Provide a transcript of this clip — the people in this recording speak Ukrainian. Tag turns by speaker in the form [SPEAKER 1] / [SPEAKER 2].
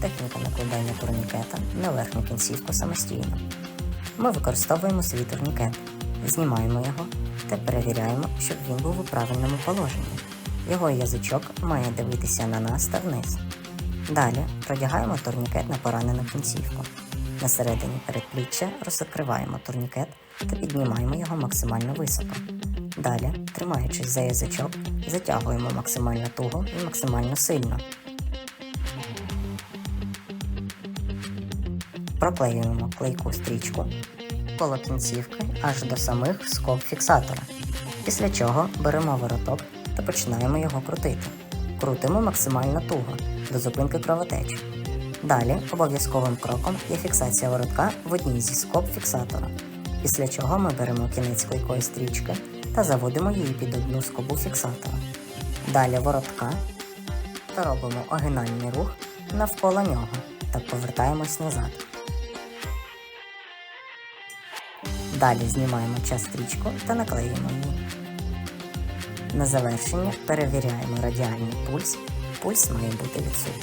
[SPEAKER 1] техніка накладання турнікета на верхню кінцівку самостійно. Ми використовуємо свій турнікет, знімаємо його та перевіряємо, щоб він був у правильному положенні. Його язичок має дивитися на нас та вниз. Далі продягаємо турнікет на поранену кінцівку. На середині передпліччя розкриваємо турнікет та піднімаємо його максимально високо. Далі, тримаючись за язичок, затягуємо максимально туго і максимально сильно. Проклеюємо клейку стрічку коло кінцівки аж до самих скоб фіксатора. Після чого беремо вороток та починаємо його крутити. Крутимо максимально туго до зупинки кровотечі. Далі обов'язковим кроком є фіксація воротка в одній зі скоб фіксатора. Після чого ми беремо кінець клейкої стрічки та заводимо її під одну скобу фіксатора. Далі воротка та робимо огинальний рух навколо нього та повертаємось назад. Далі знімаємо час стрічку та наклеїмо її. На завершення перевіряємо радіальний пульс. Пульс має бути відсутній.